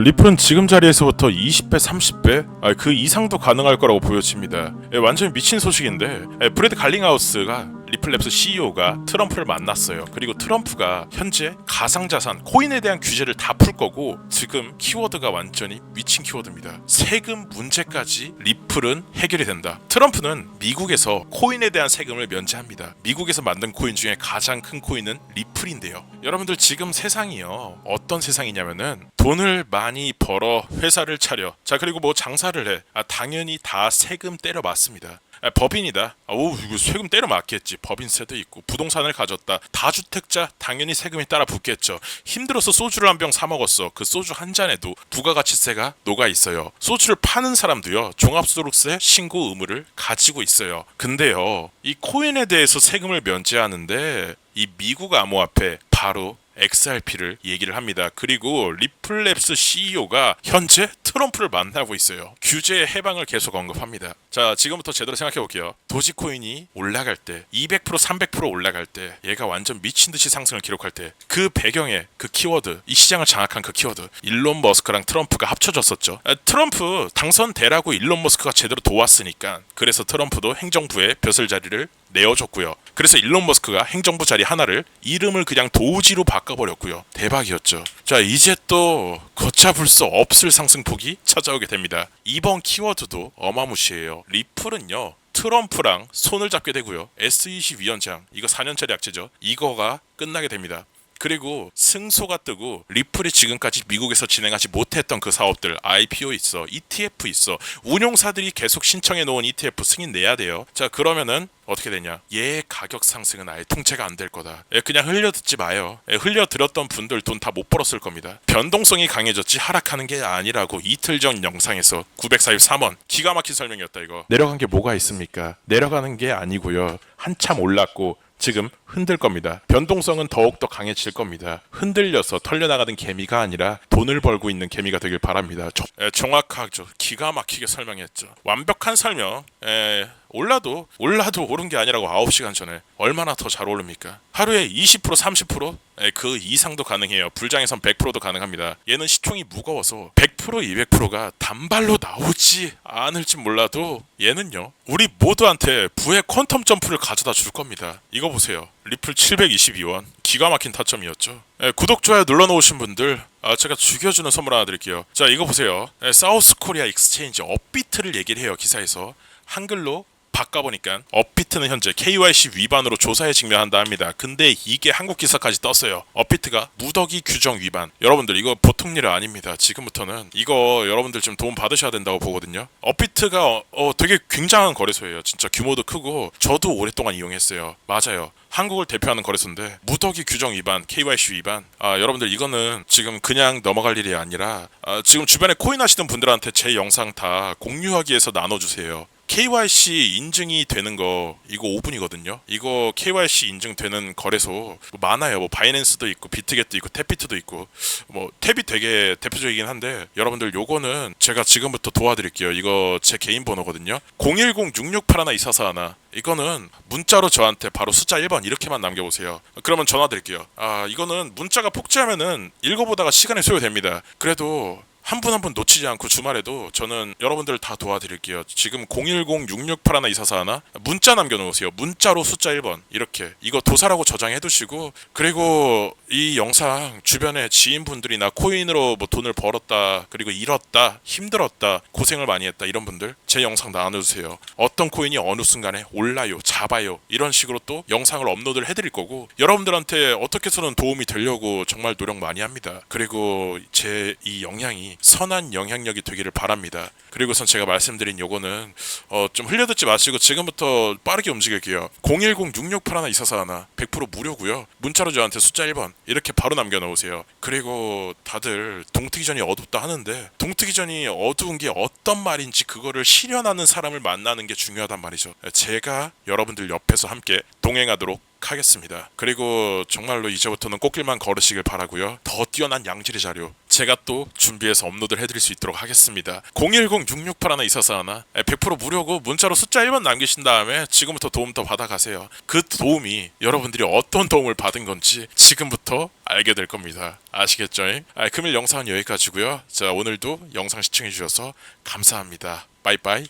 리플은 지금 자리에서부터 20배, 30배 아, 그 이상도 가능할 거라고 보여집니다. 예, 완전히 미친 소식인데 예, 브래드 갈링하우스가 리플랩스 CEO가 트럼프를 만났어요. 그리고 트럼프가 현재 가상자산 코인에 대한 규제를 다 풀 거고 지금 키워드가 완전히 미친 키워드입니다. 세금 문제까지 리플은 해결이 된다. 트럼프는 미국에서 코인에 대한 세금을 면제합니다. 미국에서 만든 코인 중에 가장 큰 코인은 리플인데요. 여러분들 지금 세상이요. 어떤 세상이냐면은 돈을 많이 벌어 회사를 차려. 자 그리고 뭐 장사를 해. 아 당연히 다 세금 때려 맞습니다. 아, 법인이다. 아, 오 이거 세금 때려 맞겠지. 법인세도 있고 부동산을 가졌다. 다주택자 당연히 세금이 따라 붙겠죠. 힘들어서 소주를 한 병 사 먹었어. 그 소주 한 잔에도 부가가치세가 녹아 있어요. 소주를 파는 사람도요. 종합소득세 신고 의무를 가지고 있어요. 근데요. 이 코인에 대해서 세금을 면제하는데 이 미국 암호화폐 바로 XRP를 얘기를 합니다. 그리고 리플랩스 CEO가 현재 트럼프를 만나고 있어요. 규제 해방을 계속 언급합니다. 자, 지금부터 제대로 생각해 볼게요. 도지코인이 올라갈 때, 200% 300% 올라갈 때, 얘가 완전 미친 듯이 상승을 기록할 때, 그 배경에 그 키워드, 이 시장을 장악한 그 키워드, 일론 머스크랑 트럼프가 합쳐졌었죠. 아, 트럼프 당선되라고 일론 머스크가 제대로 도왔으니까, 그래서 트럼프도 행정부에 벼슬 자리를 내어줬고요. 그래서 일론 머스크가 행정부 자리 하나를 이름을 그냥 도지로 바꿔버렸고요. 대박이었죠. 자 이제 또 걷잡을 수 없을 상승폭이 찾아오게 됩니다. 이번 키워드도 어마무시해요. 리플은요. 트럼프랑 손을 잡게 되고요. S20 위원장 이거 4년짜리 약제죠. 이거가 끝나게 됩니다. 그리고 승소가 뜨고 리플이 지금까지 미국에서 진행하지 못했던 그 사업들 IPO 있어 ETF 있어 운용사들이 계속 신청해 놓은 ETF 승인 내야 돼요. 자 그러면은 어떻게 되냐? 얘 가격 상승은 아예 통제가 안 될 거다. 예, 그냥 흘려듣지 마요. 예, 흘려들었던 분들 돈 다 못 벌었을 겁니다. 변동성이 강해졌지 하락하는 게 아니라고 이틀 전 영상에서 943원. 기가 막힌 설명이었다 이거. 내려간 게 뭐가 있습니까? 내려가는 게 아니고요. 한참 올랐고 지금 흔들 겁니다. 변동성은 더욱더 강해질 겁니다. 흔들려서 털려나가는 개미가 아니라 돈을 벌고 있는 개미가 되길 바랍니다. 정확하죠. 기가 막히게 설명했죠. 완벽한 설명. 에, 올라도 올라도 오른 게 아니라고 9시간 전에 얼마나 더 잘 오릅니까? 하루에 20% 30%? 에, 그 이상도 가능해요. 불장에선 100%도 가능합니다. 얘는 시총이 무거워서 100% 200%가 단발로 나오지 않을지 몰라도 얘는요. 우리 모두한테 부의 퀀텀 점프를 가져다 줄 겁니다. 이거 보세요. 리플 722원. 기가 막힌 타점이었죠. 에, 구독 좋아요 눌러놓으신 분들 아, 제가 죽여주는 선물 하나 드릴게요. 자 이거 보세요. 에, 사우스 코리아 익스체인지 업비트를 얘기를 해요 기사에서 한글로 바꿔보니까 업비트는 현재 KYC 위반으로 조사에 직면한다 합니다. 근데 이게 한국 기사까지 떴어요. 업비트가 무더기 규정 위반. 여러분들 이거 보통 일 아닙니다. 지금부터는 이거 여러분들 좀 도움 받으셔야 된다고 보거든요. 업비트가 어, 어, 되게 굉장한 거래소예요. 진짜 규모도 크고 저도 오랫동안 이용했어요. 맞아요. 한국을 대표하는 거래소인데 무더기 규정 위반, KYC 위반. 아 여러분들 이거는 지금 그냥 넘어갈 일이 아니라 아, 지금 주변에 코인 하시는 분들한테 제 영상 다 공유하기 위해서 나눠주세요. KYC 인증이 되는 거 이거 5분이거든요. 이거 KYC 인증되는 거래소 뭐 많아요. 뭐 바이낸스도 있고 비트겟도 있고 태비트도 있고 뭐 탭이 되게 대표적이긴 한데 여러분들 요거는 제가 지금부터 도와드릴게요. 이거 제 개인 번호거든요. 010-668-1244 이거는 문자로 저한테 바로 숫자 1번 이렇게만 남겨보세요. 그러면 전화 드릴게요. 아 이거는 문자가 폭주하면은 읽어보다가 시간이 소요됩니다. 그래도 한 분 한 분 놓치지 않고 주말에도 저는 여러분들 다 도와드릴게요. 지금 010-668-1244 문자 남겨놓으세요. 문자로 숫자 1번 이렇게 이거 도사라고 저장해두시고 그리고 이 영상 주변에 지인분들이나 코인으로 뭐 돈을 벌었다 그리고 잃었다 힘들었다 고생을 많이 했다 이런 분들 제 영상 나눠주세요. 어떤 코인이 어느 순간에 올라요 잡아요 이런 식으로 또 영상을 업로드를 해드릴 거고 여러분들한테 어떻게 해서는 도움이 되려고 정말 노력 많이 합니다. 그리고 제 이 영향이 선한 영향력이 되기를 바랍니다. 그리고선 제가 말씀드린 요거는 어, 좀 흘려듣지 마시고 지금부터 빠르게 움직일게요. 010-668-1241 100% 무료고요. 문자로 저한테 숫자 1번 이렇게 바로 남겨놓으세요. 그리고 다들 동트기 전이 어둡다 하는데 동트기 전이 어두운 게 어떤 말인지 그거를 실현하는 사람을 만나는 게 중요하단 말이죠. 제가 여러분들 옆에서 함께 동행하도록 하겠습니다. 그리고 정말로 이제부터는 꽃길만 걸으시길 바라고요. 더 뛰어난 양질의 자료 제가 또 준비해서 업로드를 해드릴 수 있도록 하겠습니다. 010-668 하나 있어서 하나 100% 무료고 문자로 숫자 1번 남기신 다음에 지금부터 도움 더 받아가세요. 그 도움이 여러분들이 어떤 도움을 받은 건지 지금부터 알게 될 겁니다. 아시겠죠? 아, 금일 영상은 여기까지고요. 자 오늘도 영상 시청해 주셔서 감사합니다. 빠이빠이.